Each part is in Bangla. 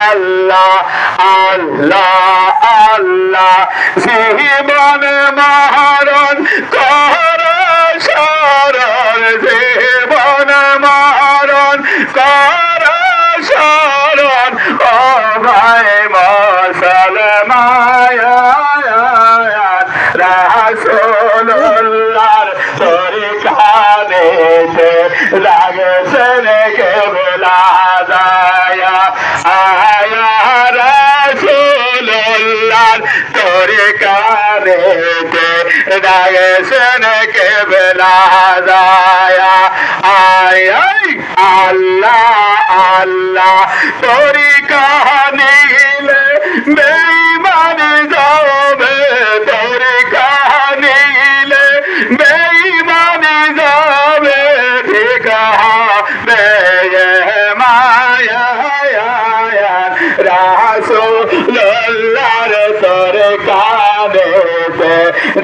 আল্লাহ আল্লাহ আল্লাহ। জীবন মরণ কর সরণ জীবন মরণ কর সরণ ও ভাই মুসলমান রাসূলুল্লাহর তরিকানেতে লাগছেন রাসূলুল্লাহর তরিকানেতে লাগছেন কেবলা দায়া আয় আল্লাহ আল্লাহ, তরিকা নিলে বেঈমান যাবে। তরিকা নিলে বেঈমান যাবে। ঠিক রাসূলুল্লাহর তরিকানেতে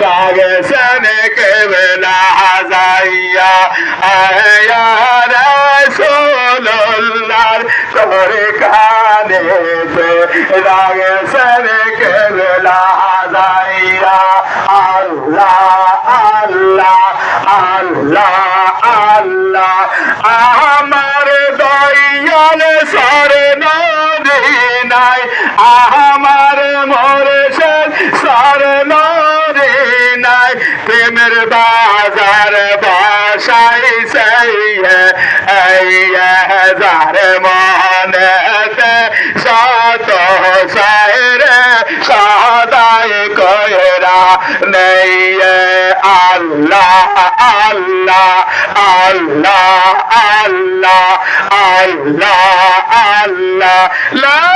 লাগছেন কেবলা যাইয়া আয়া রাসূলুল্লাহর তরিকানেতে লাগছেন কেবলা যাইয়া আল্লাহ আল্লাহ আল্লাহ আল্লাহ আমার দয়াল সরনাদি আমার মোরশেদ সরনাদি নাই। প্রেমের বাজার বাসাই সেই হাজার মনেতে শত সাইরে সদাই কয়রা নেই আল্লাহ আল্লাহ আল্লাহ আল্লাহ আল্লাহ আল্লাহ।